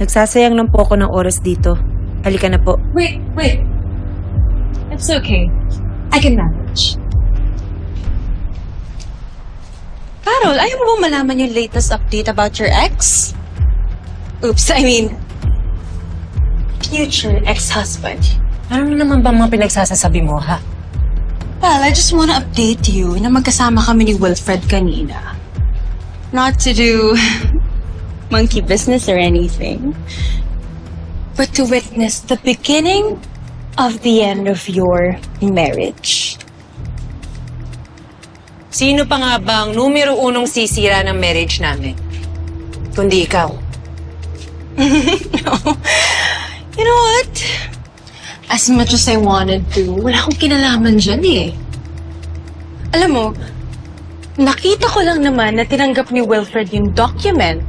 Nagsasayang lang po ako ng oras dito. Halika na po. Wait, wait. It's okay. I can manage. Carol, ayaw mo ba malaman yung latest update about your ex? Oops, I mean, future ex-husband. Ano naman bang mga pinagsasasabi mo, ha? Well, I just wanna update you na magkasama kami ni Wilfred kanina. Not to do monkey business or anything, but to witness the beginning of the end of your marriage. Sino pa nga bang numero unong sisira ng marriage namin? Kundi ikaw. You know what? As much as I wanted to, wala akong kinalaman dyan eh. Alam mo, nakita ko lang naman na tinanggap ni Wilfred yung document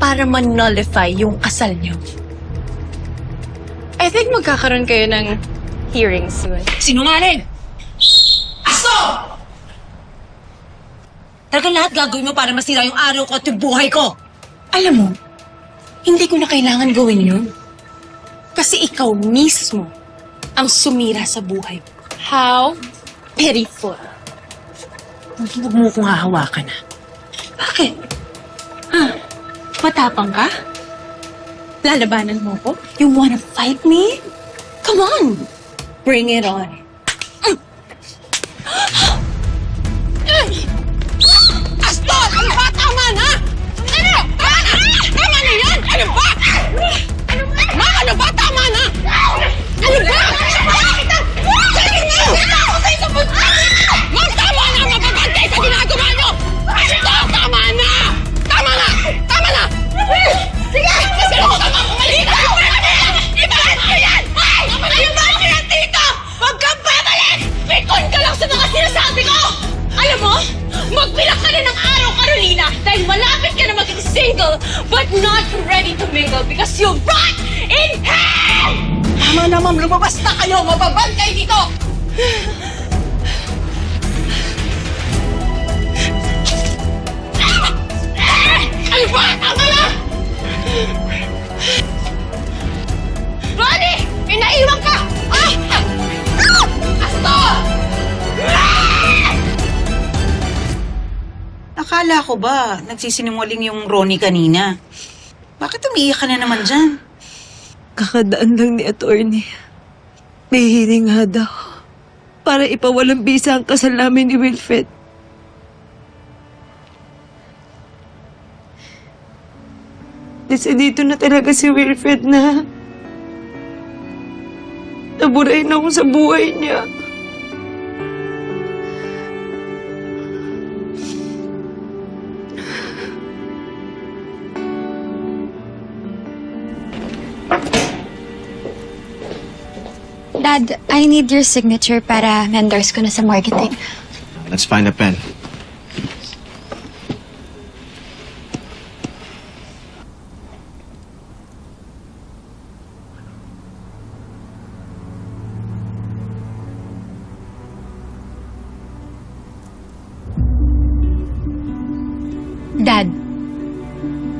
para man-nullify yung kasal niyo. I think magkakaroon kayo ng hearing soon. Sinungaling! Aso! Talagang lahat gagawin mo para masira yung araw ko at yung buhay ko. Alam mo, hindi ko na kailangan gawin yun. Kasi ikaw mismo ang sumira sa buhay ko. How pitiful. Huwag mo kong hahawakan ha. Bakit? Ha? Matapang ka? Lalabanan mo ko? You wanna fight me? Come on! Bring it on. Single, but not ready to mingle because you rot in hell! Tama naman, lumabas na kayo! Mababad kayo dito! Akala ko ba, nagsisinungaling yung Ronnie kanina? Bakit umiiyak ka na naman dyan? Kakadaan lang ni attorney. May hearing daw. Para ipawalang bisa ang kasal namin ni Wilfred. Desidito na talaga si Wilfred na naburay na ako sa buhay niya. Dad, I need your signature para endorse ko na sa marketing. Let's find a pen. Dad,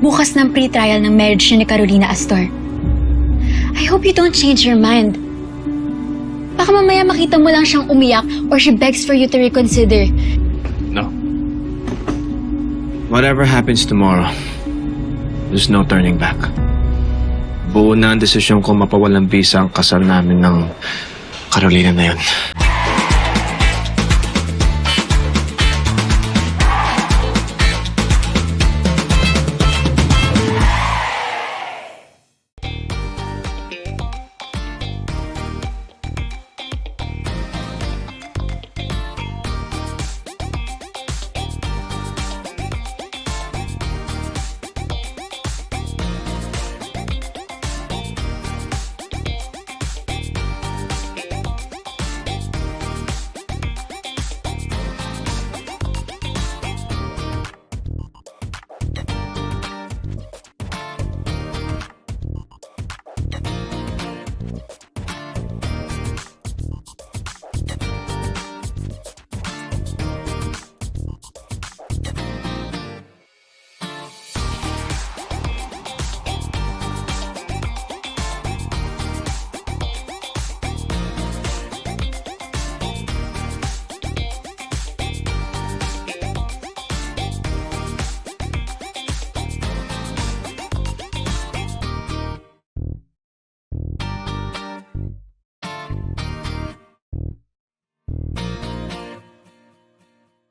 bukas ng pre-trial ng marriage niya ni Carolina Astor. I hope you don't change your mind. Baka mamaya makita mo lang siyang umiyak or she begs for you to reconsider. No. Whatever happens tomorrow, there's no turning back. Buo na ang desisyon ko mapawalang bisa ang kasal namin ng Carolina na yun.